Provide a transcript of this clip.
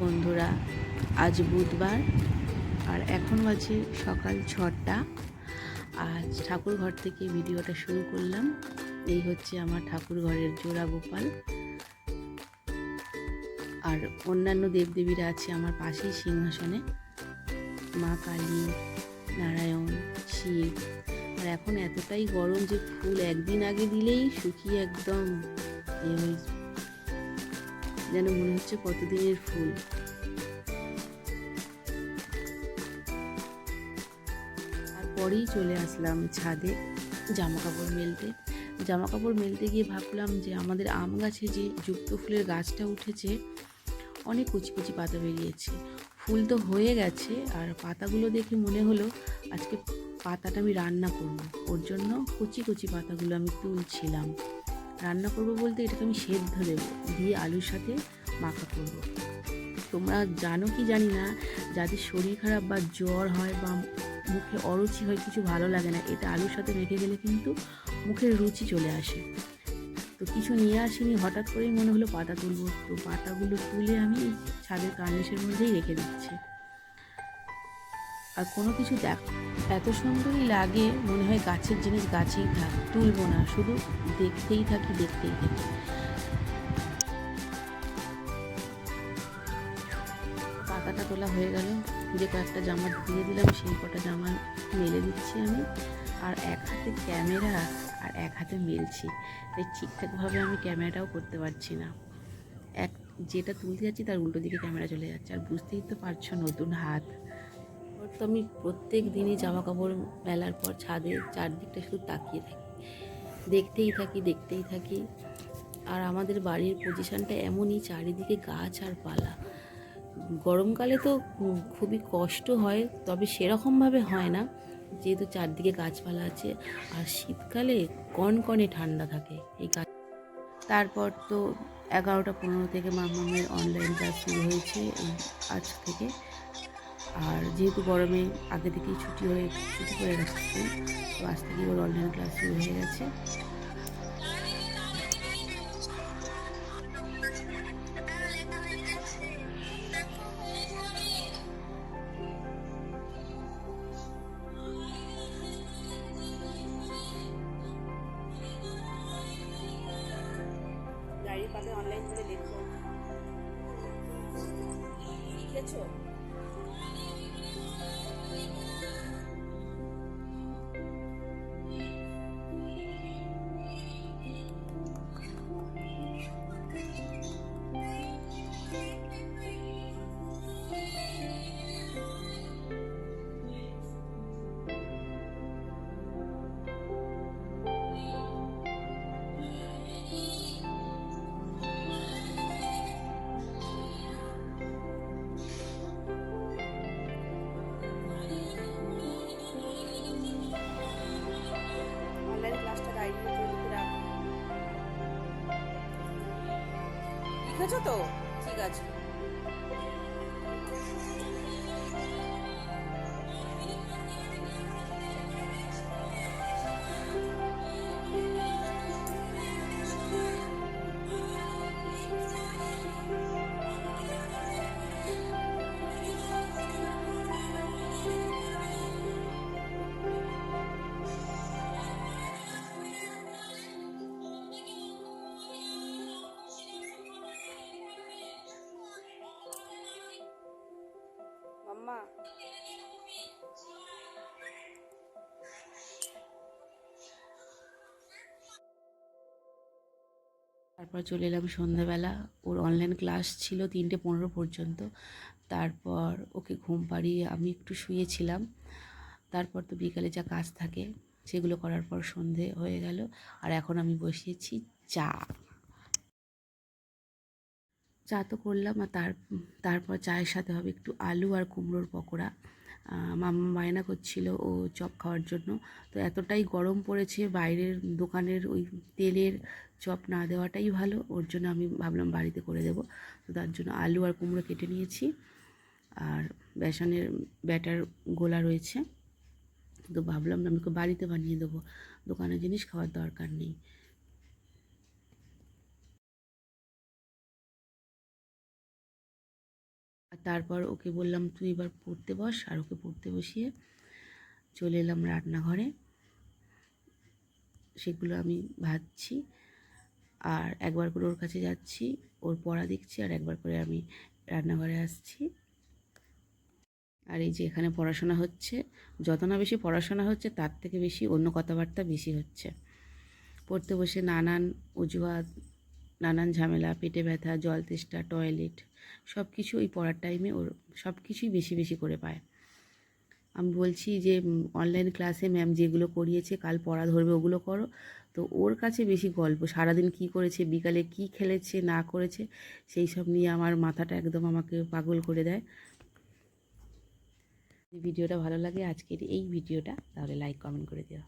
বন্ধুরা। আজ বুধবার, আর এখন বাজে সকাল ছটা। আজ ঠাকুর ঘর থেকে ভিডিওটা শুরু করলাম। এই হচ্ছে আমার ঠাকুর ঘরের জোড়া গোপাল। আর অন্যান্য দেবদেবীরা আছে আমার পাশেই সিংহাসনে। মা কালী, নারায়ণ, শিব। আর এখন এতটাই গরম যে ফুল একদিন আগে দিলেই শুকিয়ে একদম। যেন মনে হচ্ছে কতদিনের ফুল। তারপরেই চলে আসলাম ছাদে জামা কাপড় মেলতে। জামা কাপড় মেলতে গিয়ে ভাবলাম যে আমাদের আম গাছে যে যুক্ত ফুলের গাছটা উঠেছে, অনেক কুচি কুচি পাতা বেরিয়েছে। ফুল তো হয়ে গেছে আর পাতাগুলো দেখে মনে হলো আজকে পাতাটা আমি রান্না করব। ওর জন্য কুচি কুচি পাতাগুলো আমি তুলছিলাম। রান্না করব বলতে এটাকে আমি সেদ্ধ দেবো, দিয়ে আলুর সাথে মাখা করব। তোমরা জানো কি জানি না, যাদের শরীর খারাপ বা জ্বর হয় বা মুখে অরুচি হয় কিছু ভালো লাগে না, এটা আলুর সাথে মেখে গেলে কিন্তু মুখের রুচি চলে আসে। তো কিছু নিয়ে আসিনি, হঠাৎ করেই মনে হলো পাতা তুলবো, তো পাতাগুলো তুলে আমি ছাদের কার্নিশের মধ্যেই রেখে দিচ্ছি। আর কোনো কিছু দেখ। এত সুন্দরই লাগে, মনে হয় গাছের জিনিস গাছেই থাক। তুলব না, শুধু দেখতেই থাকি দেখতেই থাকি। পাতাটা তোলা হয়ে গেল। যে কয়েকটা জামা দিয়ে দিলাম, সেই কটা জামা মেলে দিচ্ছি আমি। আর এক হাতে ক্যামেরা আর এক হাতে মেলছি। তাই ঠিকঠাকভাবে আমি ক্যামেরাটাও করতে পারছি না। এক, যেটা তুলতে যাচ্ছি, তার উল্টো দিকে ক্যামেরা চলে যাচ্ছে। আর বুঝতেই তো পারছ, নতুন হাত। ওর তো আমি প্রত্যেক দিনই জামা কাপড় মেলার পর ছাদে চারদিকটা শুধু তাকিয়ে থাকি। দেখতেই থাকি দেখতেই থাকি। আর আমাদের বাড়ির পজিশনটা এমনই, চারিদিকে গাছ আর পালা। গরমকালে তো খুবই কষ্ট হয়, তবে সেরকমভাবে হয় না। যেহেতু চারদিকে গাছপালা আছে, আর শীতকালে কনকনে ঠান্ডা থাকে এই গাছ তারপর তো এগারোটা পনেরো থেকে মামামের অনলাইন ক্লাস শুরু হয়েছে আজ থেকে। আর যেহেতু গরমে আগে থেকেই ছুটি হয়ে, ছুটি করে রাখছে, তো আজ থেকে ওর অনলাইন ক্লাস শুরু হয়ে গেছে। পাবে অনলাইন করে লিখেছো তো? ঠিক আছে। তারপর চলে এলাম সন্ধ্যাবেলা। ওর অনলাইন ক্লাস ছিল তিনটে পনেরো পর্যন্ত। তারপর ওকে ঘুম পাড়িয়ে আমি একটু শুয়েছিলাম। তারপর তো বিকালে যা কাজ থাকে, সেগুলো করার পর সন্ধে হয়ে গেল। আর এখন আমি বসিয়েছি চা। চা তো করলাম আর তার, তারপর চায়ের সাথে হবে একটু আলু আর কুমড়োর পকোড়া। মামা বায়না করছিল ও চপ খাওয়ার জন্য। তো এতটাই গরম পড়েছে বাইরের দোকানের ওই তেলের চপ না দেওয়াটাই ভালো। ওর জন্য আমি ভাবলাম বাড়িতে করে দেবো। তো তার জন্য আলু আর কুমড়ো কেটে নিয়েছি। আর বেসনের ব্যাটার গোলা রয়েছে। তো ভাবলাম আমি বাড়িতে বানিয়ে দেবো। দোকানের জিনিস খাওয়ার দরকার নেই। তারপর ওকে বললাম, তুই এবার পড়তে বস আর ওকে পড়তে বসিয়ে চলে এলাম রান্নাঘরে। সেগুলো আমি ভাজছি আর একবার করে ওর কাছে যাচ্ছি, ওর পড়া দেখছি আর একবার করে আমি রান্নাঘরে আসছি। আর এই যে এখানে পড়াশোনা হচ্ছে, যত না বেশি পড়াশোনা হচ্ছে তার থেকে বেশি অন্য কথাবার্তা বেশি হচ্ছে। পড়তে বসে নানান অজুহাত নানান ঝামেলা, পেটে ব্যথা, জল তেষ্টা টয়লেট সব কিছু ওই পড়ার টাইমে ওর সব কিছুই বেশি বেশি করে পায়। আমি বলছি যে অনলাইন ক্লাসে ম্যাম যেগুলো করিয়েছে, কাল পড়া ধরবে, ওগুলো করো। তো ওর কাছে বেশি গল্প, সারাদিন কি করেছে, বিকালে কি খেলেছে, না করেছে, সেই সব নিয়ে আমার মাথাটা একদম আমাকে পাগল করে দেয়। ভিডিওটা ভালো লাগে, আজকের এই ভিডিওটা, তাহলে লাইক কমেন্ট করে দিও।